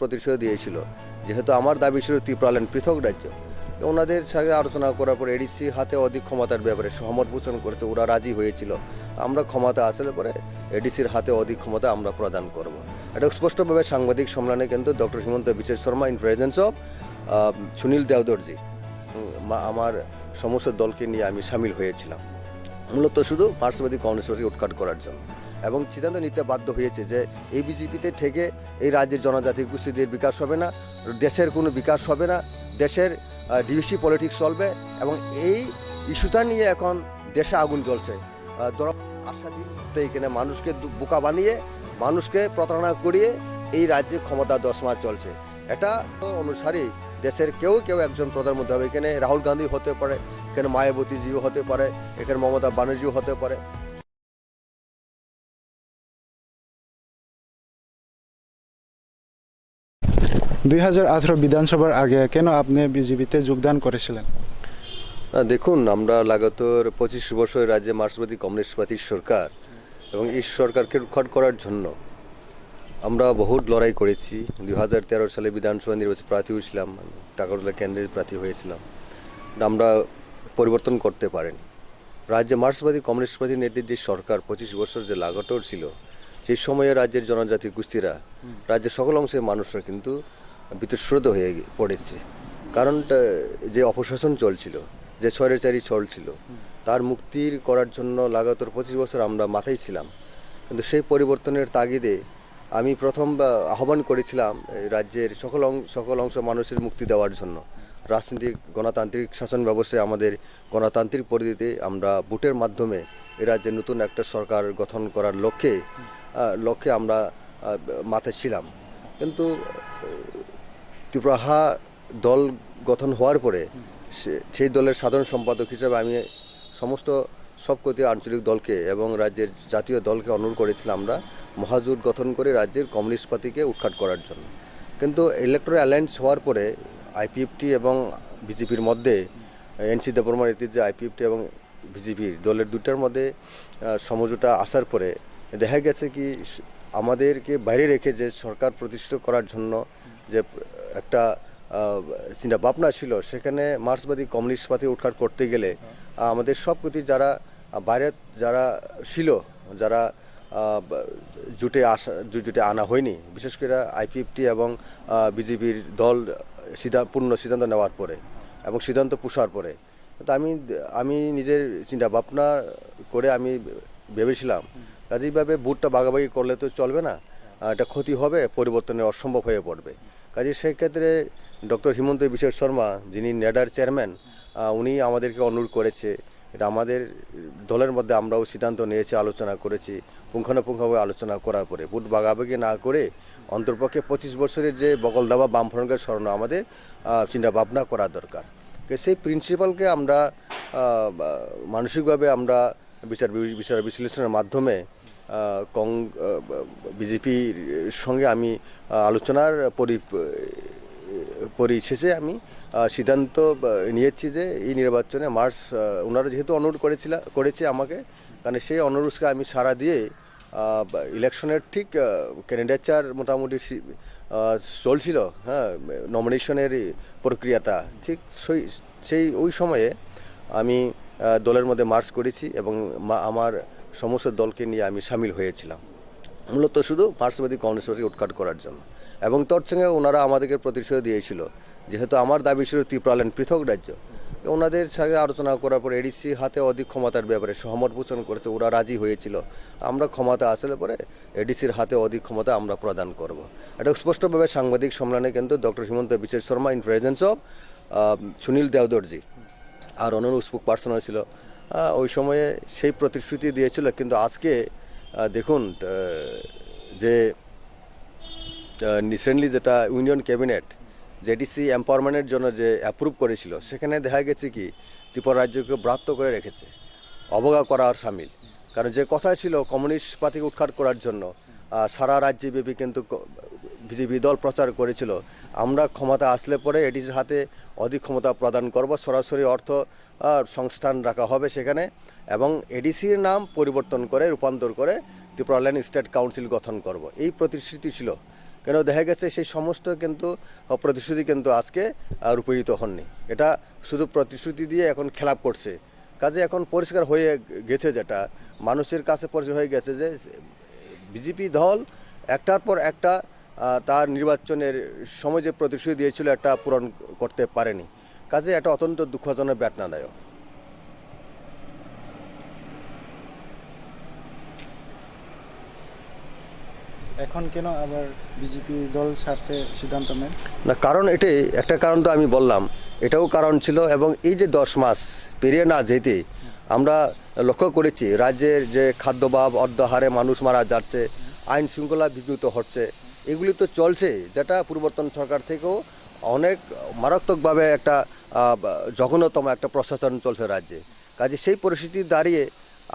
প্রতিশ্রুতি দিয়েছিল। যেহেতু আমার দাবি ছিল ত্রিপুরাল্যান্ড পৃথক রাজ্য। ওনাদের সঙ্গে আলোচনা করার পর এডিসি হাতে অধিক ক্ষমতার ব্যাপারে সহমত পোষণ করেছে, ওরা রাজি হয়েছিল। আমরা ক্ষমতা আসলে পরে এডিসির হাতে অধিক ক্ষমতা আমরা প্রদান করব। এটা স্পষ্টভাবে সাংবাদিক সম্মেলনে কিন্তু doctor Himanta Biswa Sarma in presence of Sunil দেওদর্জি আমার সমস্ত দলকে নিয়ে আমি সামিল হয়েছিলাম। মূলত শুধু পার্শ্ববাদী কংগ্রেসবাদী উৎখাট করার জন্য। এবং সিদ্ধান্ত নিতে বাধ্য হয়েছে যে এই বিজেপিতে থেকে এই রাজ্যের জনজাতি গোষ্ঠীদের বিকাশ হবে না, দেশের কোনো বিকাশ হবে না, দেশের ডিভিসি পলিটিক্স চলবে এবং এই ইস্যুটা নিয়ে এখন দেশে আগুন জ্বলছে। দর আশা দিন এখানে মানুষকে বোকা বানিয়ে, মানুষকে প্রতারণা করিয়ে এই রাজ্যে ক্ষমতা দশ মাস চলছে। এটা অনুসারী দেশের কেউ কেউ একজন প্রধানমন্ত্রী হবে। এখানে রাহুল গান্ধী হতে পারে, এখানে মায়াবতীজিও হতে পারে, এখানে মমতা ব্যানার্জিও হতে পারে। দুই হাজার আঠারো বিধানসভার আগে কেন আপনি বিজেপিতে যোগদান করেছিলেন? দেখুন, আমরা লাগাতর পঁচিশ বছর রাজ্যে মার্ক্সবাদী কমিউনিস্ট পার্টির সরকার এবং এই সরকারকে উৎখাট করার জন্য আমরা বহুত লড়াই করেছি। দুই হাজার তেরো সালে বিধানসভা নির্বাচন প্রার্থী হয়েছিলাম টাকারুলা ক্যান্ডিডেট প্রার্থী হয়েছিলাম। আমরা পরিবর্তন করতে পারিনি। রাজ্যে মার্ক্সবাদী কমিউনিস্ট পার্টির নেতৃত্বে যে সরকার পঁচিশ বছর যে লাগাতর ছিল, সেই সময়ে রাজ্যের জনজাতি গোষ্ঠীরা রাজ্যের সকল অংশের মানুষরা কিন্তু বিতশ্রদ্ধ হয়ে পড়েছে। কারণটা, যে অপশাসন চলছিল, যে স্বৈরাচারী চলছিল তার মুক্তির করার জন্য লাগাতর পঁচিশ বছর আমরা মাথায় ছিলাম। কিন্তু সেই পরিবর্তনের তাগিদে আমি প্রথম আহ্বান করেছিলাম রাজ্যের সকল সকল অংশ মানুষের মুক্তি দেওয়ার জন্য। রাজনৈতিক গণতান্ত্রিক শাসন ব্যবস্থায় আমাদের গণতান্ত্রিক পরিধিতে আমরা ভোটের মাধ্যমে এ রাজ্যে নতুন একটা সরকার গঠন করার লক্ষ্যে লক্ষ্যে আমরা মাথায় ছিলাম। কিন্তু ত্রিপুরাহা দল গঠন হওয়ার পরে সে- সেই দলের সাধারণ সম্পাদক হিসেবে আমি সমস্ত সবকটি আঞ্চলিক দলকে এবং রাজ্যের জাতীয় দলকে অনুরোধ করেছিলাম আমরা মহাজোট গঠন করে রাজ্যের কমিউনিস্ট পার্টিকে উৎখাট করার জন্য। কিন্তু ইলেকট্রাল অ্যালায়েন্স হওয়ার পরে আইপিএফটি এবং বিজেপির মধ্যে এনসি দেববর্মার যে আইপিএফটি এবং বিজেপির দলের দুটার মধ্যে সমঝোতা আসার পরে দেখা গেছে কি আমাদেরকে বাইরে রেখে যে সরকার প্রতিষ্ঠিত করার জন্য যে একটা চিন্তা ভাবনা ছিল। সেখানে মার্ক্সবাদী কমিউনিস্ট পার্টি উৎখাট করতে গেলে আমাদের সব কিছু যারা আহ, বাইরে যারা ছিল যারা জুটে আসা জুটে আনা হয়নি বিশেষ করে আইপিএফটি এবং বিজেপির দল পূর্ণ সিদ্ধান্ত নেওয়ার পরে এবং সিদ্ধান্ত পুষার পরে। তো আমি আমি নিজের চিন্তা ভাবনা করে আমি ভেবেছিলাম কাজেইভাবে বুটটা বাগাবাগি করলে তো চলবে না এটা ক্ষতি হবে পরিবর্তনের অসম্ভব হয়ে পড়বে। কাজে সেই ক্ষেত্রে ডক্টর হিমন্ত বিশ্ব শর্মা যিনি নেডার চেয়ারম্যান উনি আমাদেরকে অনুরোধ করেছে। এটা আমাদের দলের মধ্যে আমরাও সিদ্ধান্ত নিয়েছি আলোচনা করেছি পুঙ্খানুপুঙ্খভাবে আলোচনা করার পরে। বুট বাগাবাগি না করে অন্তর্পক্ষে পঁচিশ বছরের যে বগল দাবা বামফ্রন্টের স্মরণ আমাদের আহ, চিন্তা ভাবনা করা দরকার। সেই প্রিন্সিপালকে আমরা মানসিকভাবে আমরা বিচার বিচার বিশ্লেষণের মাধ্যমে কং বিজেপির সঙ্গে আমি আলোচনার পরি, পরিশেষে আমি সিদ্ধান্ত নিয়েছি যে এই নির্বাচনে মার্চ ওনারা যেহেতু অনুরোধ করেছিল, করেছে আমাকে কারণ সেই অনুরোধকে আমি সারা দিয়ে ইলেকশনের ঠিক ক্যান্ডিডেচার মোটামুটি চলছিল হ্যাঁ নমিনেশনের প্রক্রিয়াটা, ঠিক সেই সেই ওই সময়ে আমি দলের মধ্যে মার্চ করেছি এবং আমার সমস্ত দলকে নিয়ে আমি সামিল হয়েছিলাম। মূলত শুধু পার্শ্ববাদী কংগ্রেস পার্টি উৎখাট করার জন্য। এবং তোর সঙ্গে ওনারা আমাদেরকে প্রতিশ্রুতি দিয়েছিল যেহেতু আমার দাবি ছিল ত্রিপুরাল্যান্ড পৃথক রাজ্য। ওনাদের সঙ্গে আলোচনা করার পর এডিসি হাতে অধিক ক্ষমতার ব্যাপারে সহমত পোষণ করেছে ওরা রাজি হয়েছিল। আমরা ক্ষমতা আসলে পরে এডিসির হাতে অধিক ক্ষমতা আমরা প্রদান করব। এটা স্পষ্টভাবে সাংবাদিক সম্মেলনে কিন্তু doctor Himanta Biswa Sarma in presence of Sunil দেওদর্জি। আর অন্য স্পোক পার্সন হয়েছিল আহ, ওই সময়ে সেই প্রতিশ্রুতি দিয়েছিল, কিন্তু আজকে দেখুন যে রিসেন্টলি যেটা ইউনিয়ন ক্যাবিনেট, জেডিসি এম্পাওয়ারমেন্টের জন্য যে অ্যাপ্রুভ করেছিল, সেখানে দেখা গেছে কি, ত্রিপুরা রাজ্যকে ব্রাত্য করে রেখেছে অবগা করার সামিল। কারণ যে কথা ছিল, কমিউনিস্ট পার্টিকে উৎখাট করার জন্য সারা রাজ্যব্যাপী কিন্তু বিজেপি দল প্রচার করেছিল। আমরা ক্ষমতা আসলে পরে এটির হাতে অধিক ক্ষমতা প্রদান করব। সরাসরি অর্থ সংস্থান রাখা হবে সেখানে এবং এডিসির নাম পরিবর্তন করে, রূপান্তর করে ত্রিপুরাল্যান্ড স্টেট কাউন্সিল গঠন করব। এই প্রতিশ্রুতি ছিল। কেন দেখা গেছে সেই সমস্ত কিন্তু প্রতিশ্রুতি কিন্তু আজকে রূপায়িত হননি। এটা শুধু প্রতিশ্রুতি দিয়ে এখন খেলাপ করছে। কাজে এখন পরিষ্কার হয়ে গেছে যেটা। মানুষের কাছে পরিষ্কার হয়ে গেছে যে, বিজেপি দল একটার পর একটা তার নির্বাচনের সময় যে প্রতিশ্রুতি দিয়েছিল একটা পূরণ করতে পারেনি। কাজে এটা অত্যন্ত দুঃখজনক বেদনাদায়ক এখন কেন আবার বিজেপি দল ছাড়তে সিদ্ধান্ত নেন না কারণ এটাই একটা কারণ তো আমি বললাম এটাও কারণ ছিল এবং এই যে দশ মাস পেরিয়ে না যেতে আমরা লক্ষ্য করেছি রাজ্যের যে খাদ্যভাব অর্ধহারে মানুষ মারা যাচ্ছে আইন শৃঙ্খলা বিঘ্নিত হচ্ছে এগুলি তো চলছে, যেটা পূর্বতন সরকার থেকেও অনেক মারাত্মকভাবে একটা জঘন্যতম একটা প্রশাসন চলছে রাজ্যে। কাজে সেই পরিস্থিতি দাঁড়িয়ে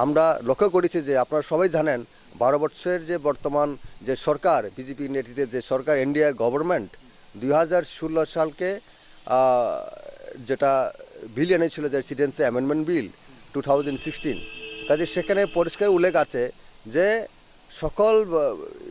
আমরা লক্ষ্য করেছি যে আপনারা সবাই জানেন, বারো বছরের যে বর্তমান যে সরকার, বিজেপি নেতৃত্বে যে সরকার ইন্ডিয়া গভর্নমেন্ট দুই হাজার ষোলো সালকে যেটা বিল এনেছিল যে citizenship amendment bill two thousand sixteen কাজে সেখানে পরিষ্কার উল্লেখ আছে যে সকল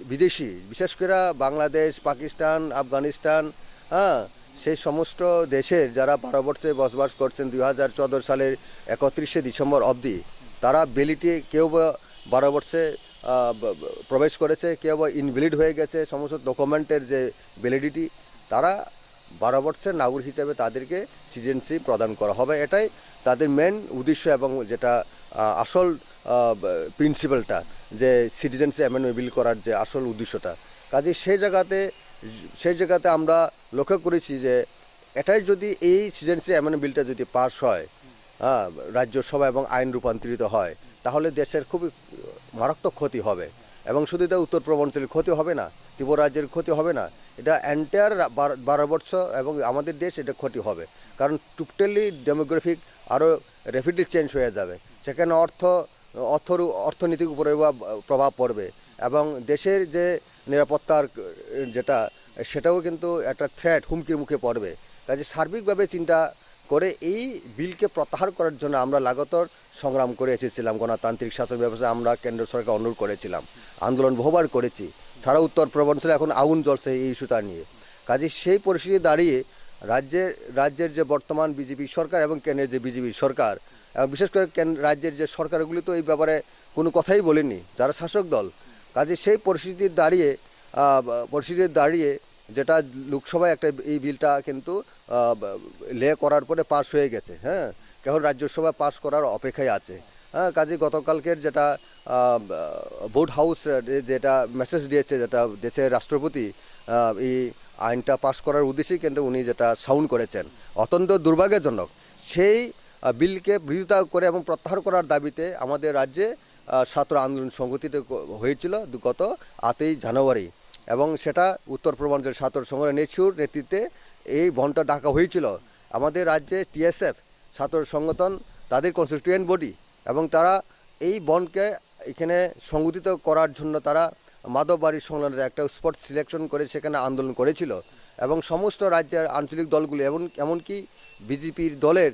বিদেশি বিশেষ করে বাংলাদেশ পাকিস্তান আফগানিস্তান হ্যাঁ সেই সমস্ত দেশের যারা বারো বছরে বসবাস করছেন দুই হাজার চোদ্দ সালের একত্রিশে ডিসেম্বর অবধি তারা বেলিটি কেউ বা বারো বর্ষে আহ, ব- ব- প্রবেশ করেছে কেউ বা ইনভ্যালিড হয়ে গেছে সমস্ত ডকুমেন্টের যে ভ্যালিডিটি তারা বারো বর্ষের নাগরিক হিসেবে তাদেরকে সিটিজেনশিপ প্রদান করা হবে। এটাই তাদের মেন উদ্দেশ্য এবং যেটা আসল প্রিন্সিপালটা যে সিটিজেনশিপ অ্যামেন্ডমেন্ট বিল করার যে আসল উদ্দেশ্যটা। কাজে সেই জায়গাতে সেই জায়গাতে আমরা লক্ষ্য করেছি যে, এটাই যদি এই সিটিজেনশিপ অ্যামেন্ডমেন্ট বিলটা যদি পাস হয় হ্যাঁ রাজ্যসভা এবং আইন রূপান্তরিত হয়, তাহলে দেশের খুবই মারাত্মক ক্ষতি হবে। এবং শুধু এটা উত্তর পূর্বাঞ্চলের ক্ষতি হবে না, ত্রিপুরা রাজ্যের ক্ষতি হবে না, এটা এন্টায়ার বারো বর্ষ এবং আমাদের দেশ এটা ক্ষতি হবে। কারণ টোটালি ডেমোগ্রাফিক আরও র্যাপিডলি চেঞ্জ হয়ে যাবে। সেখানে অর্থ অর্থর অর্থনীতির উপরে প্রভাব পড়বে। এবং দেশের যে নিরাপত্তার, যেটা, সেটাও কিন্তু একটা থ্রেট হুমকির মুখে পড়বে। কাজে সার্বিকভাবে চিন্তা করে এই বিলকে প্রত্যাহার করার জন্য আমরা লাগাতার সংগ্রাম করে এসেছিলাম, গণতান্ত্রিক শাসন ব্যবস্থা আমরা কেন্দ্র সরকার অনুরোধ করেছিলাম, আন্দোলন বহুবার করেছি, সারা উত্তর পূর্বাঞ্চলে এখন আগুন জ্বলছে এই ইস্যুটা নিয়ে। কাজে সেই পরিস্থিতি দাঁড়িয়ে রাজ্যের রাজ্যের যে বর্তমান বিজেপি সরকার এবং কেন্দ্রের যে বিজেপি সরকার বিশেষ করে রাজ্যের যে সরকারগুলি তো এই ব্যাপারে কোনো কথাই বলেনি যারা শাসক দল। কাজে সেই পরিস্থিতির দাঁড়িয়ে পরিস্থিতির দাঁড়িয়ে যেটা লোকসভায় একটা এই বিলটা কিন্তু লে করার পরে পাশ হয়ে গেছে হ্যাঁ? কেবল রাজ্যসভায় পাশ করার অপেক্ষায় আছে। হ্যাঁ কাজে গতকালকের যেটা ভোট হাউস যেটা মেসেজ দিয়েছে, যেটা দেশের রাষ্ট্রপতি এই আইনটা পাশ করার উদ্দেশ্যেই কিন্তু উনি যেটা সাউন্ড করেছেন। অত্যন্ত দুর্ভাগ্যজনক। সেই বিলকে বিরোধিতা করে এবং প্রত্যাহার করার দাবিতে আমাদের রাজ্যে ছাত্র আন্দোলন সংগঠিত হয়েছিল গত আটই জানুয়ারি এবং সেটা উত্তর পূর্বাঞ্চলের ছাত্র সংগ্রাম নেচুর নেতৃত্বে এই বনটা ডাকা হয়েছিল। আমাদের রাজ্যে টিএসএফ ছাত্র সংগঠন, তাদের কনস্টিটিউয়েন্ট বডি এবং তারা এই বনকে এখানে সংগঠিত করার জন্য তারা মাধববাড়ির সংলগ্নের একটা স্পট সিলেকশন করে সেখানে আন্দোলন করেছিল। এবং সমস্ত রাজ্যের আঞ্চলিক দলগুলি এমন এমনকি বিজেপির দলের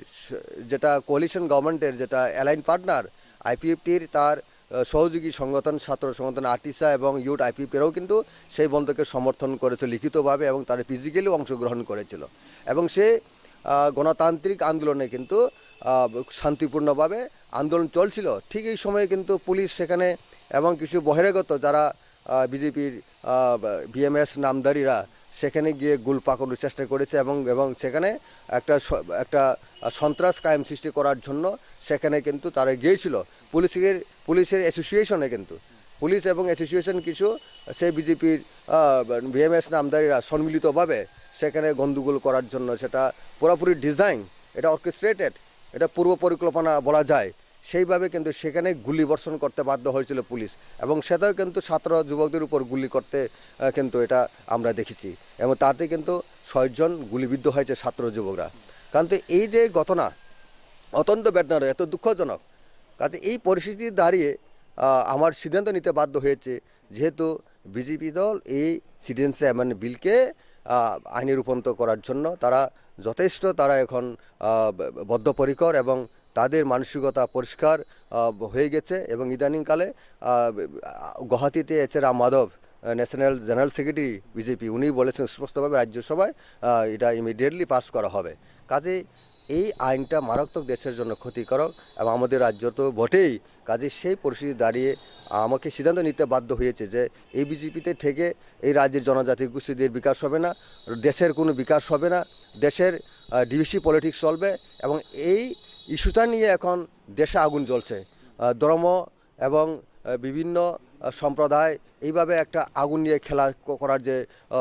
যেটা কোয়ালিশন গভর্নমেন্টের যেটা অ্যালাইন পার্টনার আইপিএফটির তার সহযোগী সংগঠন, ছাত্র সংগঠন আর্টিসা এবং ইউট আইপিএফটিরাও কিন্তু সেই বন্ধকে সমর্থন করেছে লিখিতভাবে এবং তারা ফিজিক্যালি অংশগ্রহণ করেছিল। এবং সে গণতান্ত্রিক আন্দোলনে কিন্তু শান্তিপূর্ণভাবে আন্দোলন চলছিল। ঠিক এই সময়ে কিন্তু পুলিশ সেখানে এবং কিছু বহিরাগত যারা বিজেপির বিএমএস নামদারিরা সেখানে গিয়ে গুল পাকানোর চেষ্টা করেছে এবং এবং সেখানে একটা একটা সন্ত্রাস কায়েম সৃষ্টি করার জন্য সেখানে কিন্তু তারা গিয়েছিল। পুলিশের পুলিশের অ্যাসোসিয়েশনে কিন্তু। পুলিশ এবং অ্যাসোসিয়েশন কিছু, সেই বিজেপির বিএমএস নামদারিরা সম্মিলিতভাবে সেখানে গন্ডগোল করার জন্য সেটা পুরোপুরি ডিজাইন এটা অর্কেস্ট্রেটেড এটা পূর্ব পরিকল্পনা বলা যায়। সেইভাবে কিন্তু সেখানে গুলি বর্ষণ করতে বাধ্য হয়েছিল পুলিশ এবং সেটাও কিন্তু ছাত্র যুবকদের উপর গুলি করতে কিন্তু এটা আমরা দেখেছি এবং তাতে কিন্তু ছয়জন গুলিবিদ্ধ হয়েছে ছাত্র যুবকরা। কারণ এই যে ঘটনা অত্যন্ত বেদনার, এত দুঃখজনক। কাজে এই পরিস্থিতি দাঁড়িয়ে আমার সিদ্ধান্ত নিতে বাধ্য হয়েছে যেহেতু বিজেপি দল এই সিটিজেন্সিপ অ্যামেন্ড বিলকে আইনে রূপান্তর করার জন্য তারা যথেষ্ট তারা এখন বদ্ধপরিকর এবং তাদের মানসিকতা পরিষ্কার হয়ে গেছে এবং ইদানিংকালে গুয়াহাটিতে এছাড়া Madhav national general secretary, BJP উনি বলেছেন স্পষ্টভাবে রাজ্যসভায় এটা ইমিডিয়েটলি পাস করা হবে। কাজে এই আইনটা মারাত্মক দেশের জন্য ক্ষতিকারক এবং আমাদের রাজ্য তো বটেই। কাজে সেই পরিস্থিতি দাঁড়িয়ে আমাকে সিদ্ধান্ত নিতে বাধ্য হয়েছে যে এই বিজেপিতে থেকে এই রাজ্যের জনজাতি গোষ্ঠীদের বিকাশ হবে না, দেশের কোনো বিকাশ হবে না, দেশের ডিভিসি পলিটিক্স চলবে এবং এই ইস্যুটা নিয়ে এখন দেশে আগুন জ্বলছে। ধর্ম এবং বিভিন্ন সম্প্রদায় এইভাবে একটা আগুন নিয়ে খেলা করার যে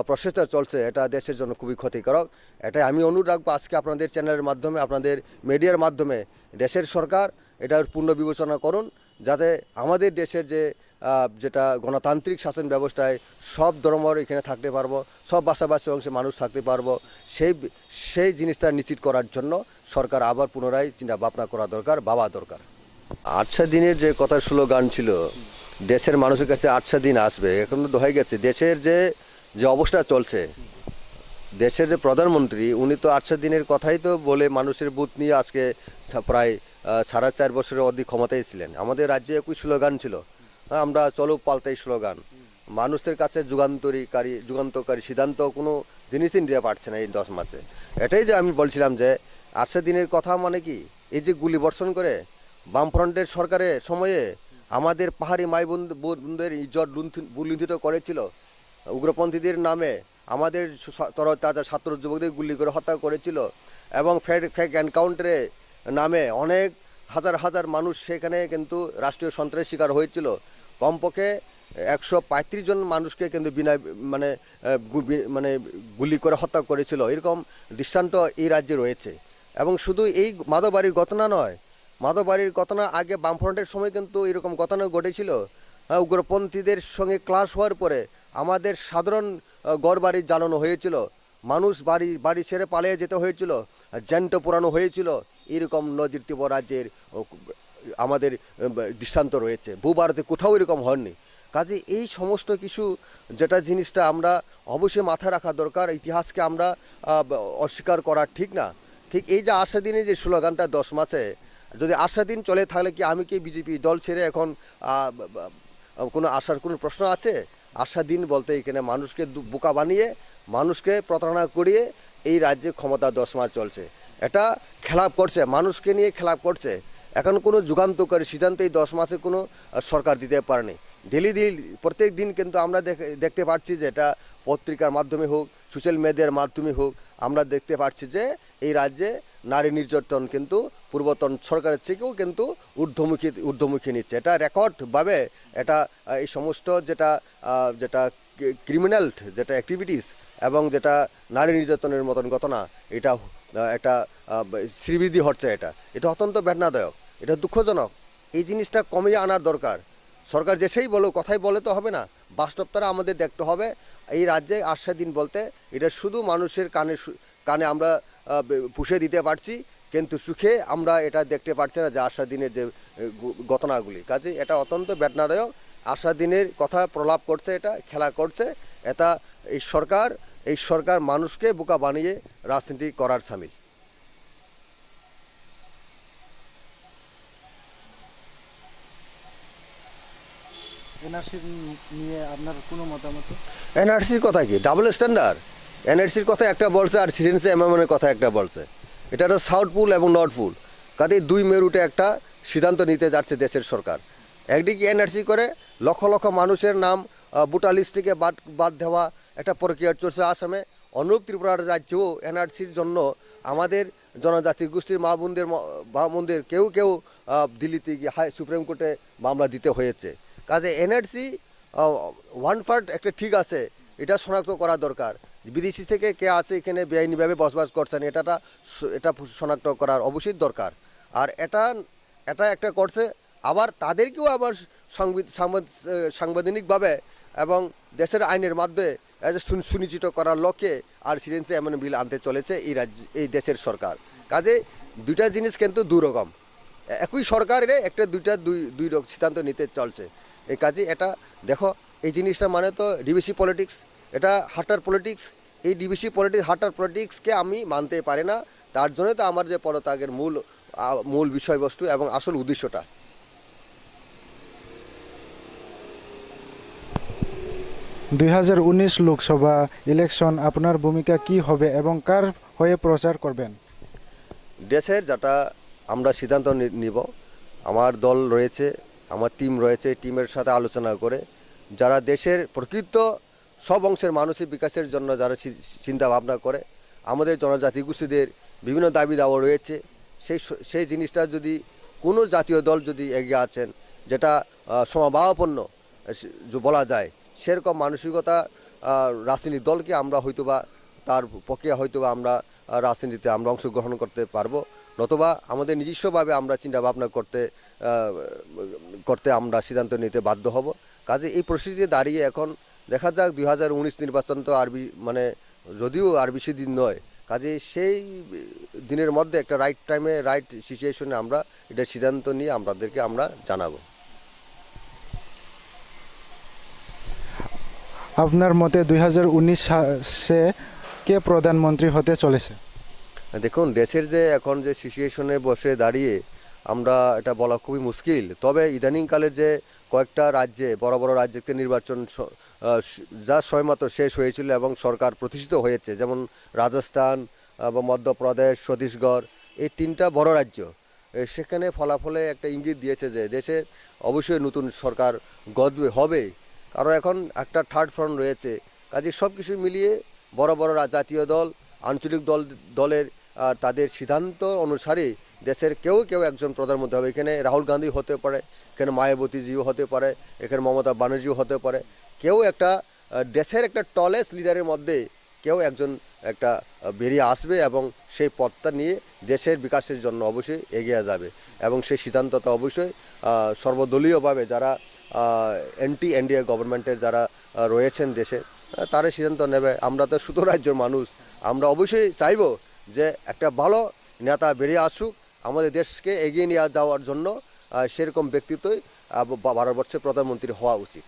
প্রসেসটা চলছে, এটা দেশের জন্য খুবই ক্ষতিকারক। এটাই আমি অনুরোধ রাখব আজকে আপনাদের চ্যানেলের মাধ্যমে, আপনাদের মিডিয়ার মাধ্যমে, দেশের সরকার এটার পূর্ণ বিবেচনা করুন, যাতে আমাদের দেশের যে যেটা গণতান্ত্রিক শাসন ব্যবস্থায় সব ধর্মর এখানে থাকতে পারব, সব ভাষাভাষী অংশে মানুষ থাকতে পারব, সেই সেই জিনিসটা নিশ্চিত করার জন্য সরকার আবার পুনরায় চিন্তা ভাবনা করা দরকার, ভাবা দরকার। আচ্ছা দিনের যে কথা স্লোগান ছিল, দেশের মানুষের কাছে আচ্ছা দিন আসবে, এখন তো হয়ে গেছে, দেশের যে যে অবস্থা চলছে, দেশের যে প্রধানমন্ত্রী, উনি তো আটশো দিনের কথাই তো বলে মানুষের বুথ নিয়ে আজকে প্রায় সাড়ে চার বছরের অধিক ক্ষমতায় ছিলেন। আমাদের রাজ্যে একই স্লোগান ছিল আমরা চলো পাল্টাই স্লোগান। মানুষের কাছে যুগান্তরীকারী যুগান্তকারী সিদ্ধান্ত কোনো জিনিসই নিতে পারছে না এই দশ মাসে। এটাই যে আমি বলছিলাম যে আটশো দিনের কথা মানে কি? এই যে গুলি বর্ষণ করে বামফ্রন্টের সরকারের সময়ে আমাদের পাহাড়ি মাই বন্ধু, বন্ধুদের ইজ্জত লুণ্ঠিত করেছিল। উগ্রপন্থীদের নামে আমাদের তরতাজা ছাত্র যুবকদের গুলি করে হত্যা করেছিল এবং ফেক ফেক এনকাউন্টারে নামে অনেক হাজার হাজার মানুষ সেখানে কিন্তু রাষ্ট্রীয় সন্ত্রাসের শিকার হয়েছিল। কমপক্ষে একশো পঁয়ত্রিশ জন মানুষকে কিন্তু বিনা মানে মানে গুলি করে হত্যা করেছিল। এরকম দৃষ্টান্ত এই রাজ্যে রয়েছে। এবং শুধু এই মাদবাড়ির ঘটনা নয় মাদবাড়ির ঘটনা আগে বামফ্রন্টের সময় কিন্তু এরকম ঘটনা ঘটেছিল। উগ্রপন্থীদের সঙ্গে ক্লাস হওয়ার পরে আমাদের সাধারণ গড় বাড়ি জ্বালানো হয়েছিল। মানুষ বাড়ি বাড়ি ছেড়ে পালিয়ে যেতে হয়েছিল। জ্যান্ত পোড়ানো হয়েছিল। এরকম নজির তীব্র রাজ্যের আমাদের দৃষ্টান্ত রয়েছে। ভূভারতে কোথাও এরকম হয়নি কাজে এই সমস্ত কিছু, যেটা জিনিসটা আমরা অবশ্যই মাথায় রাখা দরকার, ইতিহাসকে আমরা অস্বীকার করা ঠিক না। ঠিক এই যে আশা দিনে যে স্লোগানটা দশ মাসে, যদি আশা দিন চলে তাহলে কি আমি কি বিজেপি দল ছেড়ে এখন কোনো আশার কোনো প্রশ্ন আছে? আশা দিন বলতে এখানে মানুষকে বোকা বানিয়ে, মানুষকে প্রতারণা করিয়ে এই রাজ্যে ক্ষমতা দশ মাস চলছে। এটা খেলাপ করছে, মানুষকে নিয়ে খেলাপ করছে। এখন কোনো যুগান্তকারী সিদ্ধান্ত এই দশ মাসে কোনো সরকার দিতে পারেনি। ডেলি দিন প্রত্যেক দিন কিন্তু আমরা দেখে- দেখতে পাচ্ছি যে এটা পত্রিকার মাধ্যমে হোক, সোশ্যাল মিডিয়ার মাধ্যমে হোক, আমরা দেখতে পাচ্ছি যে এই রাজ্যে নারী নির্যাতন কিন্তু পূর্বতন সরকারের থেকেও কিন্তু ঊর্ধ্বমুখী ঊর্ধ্বমুখী নিচ্ছে। এটা রেকর্ডভাবে এটা এই সমস্ত যেটা যেটা ক্রিমিনাল যেটা অ্যাক্টিভিটিস এবং যেটা নারী নির্যাতনের মতন ঘটনা, এটা একটা শ্রীবৃদ্ধি হচ্ছে এটা। এটা অত্যন্ত বেদনাদায়ক, এটা দুঃখজনক। এই জিনিসটা কমিয়ে আনার দরকার। সরকার যে সেই বলো কথাই বলে তো হবে না। বাস্তবতারা আমাদের দেখতে হবে। এই রাজ্যে আশ্বাস দিন বলতে, এটা শুধু মানুষের কানে কানে আমরা পুষে দিতে পারছি, কিন্তু সুখে আমরা এটা দেখতে পারছি না যে আশা দিনের যে ঘটনাগুলি। কাজে এটা অত্যন্ত বেদনাদায়ক। আশা দিনের কথা প্রলাপ করছে এটা, খেলা করছে। এটা এই সরকার এই সরকার মানুষকে বোকা বানিয়ে রাজনীতি করার সামিল। এনআরসি নিয়ে আপনার কোনো মতামত? এনআরসির কথা কি? Double standard? এনআরসির কথা একটা বলছে আর সিরিন্সে এমএমএনের কথা একটা বলছে। এটা একটা সাউথ পুল এবং নর্থ পুল। কাজে দুই মেরুটে একটা সিদ্ধান্ত নিতে যাচ্ছে দেশের সরকার। একদিকে এনআরসি করে লক্ষ লক্ষ মানুষের নাম বুটা লিস্ট থেকে বাদ বাদ দেওয়া একটা প্রক্রিয়া চলছে আসামে। অনুরূপ ত্রিপুরার রাজ্যেও এনআরসির জন্য আমাদের জনজাতি গোষ্ঠীর মা বোনদের ম- বোনদের কেউ কেউ দিল্লিতে গিয়ে হাই, সুপ্রিম কোর্টে মামলা দিতে হয়েছে। কাজে এনআরসি ওয়ান পার্ট একটা ঠিক আছে, এটা শনাক্ত করা দরকার। বিদেশি থেকে কে আছে, এখানে বেআইনিভাবে বসবাস করছেন, এটাটা এটা শনাক্ত করার অবশ্যই দরকার। আর এটা এটা একটা করছে, আবার তাদেরকেও আবার সাংবিধানিকভাবে এবং দেশের আইনের মাধ্যমে সুনিশ্চিত করার লক্ষ্যে আর সিরেন্সে এমন বিল আনতে চলেছে এই রাজ্য এই দেশের সরকার। কাজে দুইটা জিনিস কিন্তু দুরকম। একই সরকারের একটা দুইটা দুই দুই সিদ্ধান্ত নিতে চলছে। এই কাজে এটা দেখো, এই জিনিসটা মানে তো ডিবিসি পলিটিক্স, এটা হাটার পলিটিক্স। এই ডিবিসি পলিটিক্স হাটার পলিটিক্সকে আমি মানতে পারি না। তার জন্য তো আমার যে পদত্যাগের মূল মূল বিষয়বস্তু এবং আসল উদ্দেশ্যটা। দুই হাজার উনিশ লোকসভা ইলেকশন আপনার ভূমিকা কি হবে এবং কার হয়ে প্রচার করবেন? দেশের যেটা আমরা সিদ্ধান্ত নিব। আমার দল রয়েছে আমার টিম রয়েছে টিমের সাথে আলোচনা করে যারা দেশের প্রকৃত সব অংশের মানসিক বিকাশের জন্য যারা চিন্তা ভাবনা করে আমাদের জনজাতি গোষ্ঠীদের বিভিন্ন দাবি দাওয়া রয়েছে। সেই সেই জিনিসটা যদি কোনো জাতীয় দল যদি এগিয়ে আছেন যেটা আহ, সমভাবাপন্ন আহ, সে- যে বলা যায় সেরকম মানসিকতা আহ, রাজনৈতিক দলকে আমরা হয়তোবা তার পক্ষে হয়তোবা আমরা রাজনীতিতে আমরা অংশগ্রহণ করতে পারব। নতুবা আমাদের নিজস্বভাবে আমরা চিন্তা ভাবনা করতে করতে আমরা সিদ্ধান্ত নিতে বাধ্য হব। কাজে এই পরিস্থিতিতে দাঁড়িয়ে এখন দেখা যাক দুই হাজার উনিশ নির্বাচন তো আরবি মানে যদিও আর বেশি দিন নয় কাজে সেই দিনের মধ্যে একটা রাইট টাইমে রাইট সিচুয়েশনে আমরা এটা সিদ্ধান্ত নিয়ে আমাদেরকে আমরা জানাব। আপনার মতে দুই সে কে প্রধানমন্ত্রী হতে চলেছে? দেখুন, দেশের যে এখন যে সিচুয়েশনে বসে দাঁড়িয়ে আমরা এটা বলা খুবই মুশকিল। তবে ইদানিংকালের যে কয়েকটা রাজ্যে, বড় বড় রাজ্যে নির্বাচন যা সময়মাত্র শেষ হয়েছিল এবং সরকার প্রতিষ্ঠিত হয়েছে, যেমন রাজস্থান বা মধ্যপ্রদেশ, ছত্তিশগড়, এই তিনটা বড় রাজ্য। সেখানে ফলাফলে একটা ইঙ্গিত দিয়েছে যে দেশে অবশ্যই নতুন সরকার গদবে, হবে। কারণ এখন একটা থার্ড ফ্রন্ট রয়েছে। কাজে সব কিছু মিলিয়ে বড় বড় জাতীয় দল, আঞ্চলিক দল, দলের তাদের সিদ্ধান্ত অনুসারে দেশের কেউ কেউ একজন প্রধানমন্ত্রী হবে। এখানে রাহুল গান্ধী হতে পারে, এখানে মায়াবতীজিও হতে পারে, এখানে মমতা ব্যানার্জিও হতে পারে। কেউ একটা দেশের একটা টলেস্ট লিডারের মধ্যে কেউ একজন একটা বেরিয়ে আসবে এবং সেই পথটা নিয়ে দেশের বিকাশের জন্য অবশ্যই এগিয়ে যাবে এবং সেই সিদ্ধান্তটা অবশ্যই সর্বদলীয়ভাবে যারা এনটি এনডিএ গভর্নমেন্টের যারা রয়েছেন দেশে তারা সিদ্ধান্ত নেবে, আমরা তো শুধু রাজ্যের মানুষ। আমরা অবশ্যই চাইব যে একটা ভালো নেতা বেরিয়ে আসুক, আমাদের দেশকে এগিয়ে নিয়ে যাওয়ার জন্য সেরকম ব্যক্তিত্বই ভারতবর্ষের প্রধানমন্ত্রী হওয়া উচিত।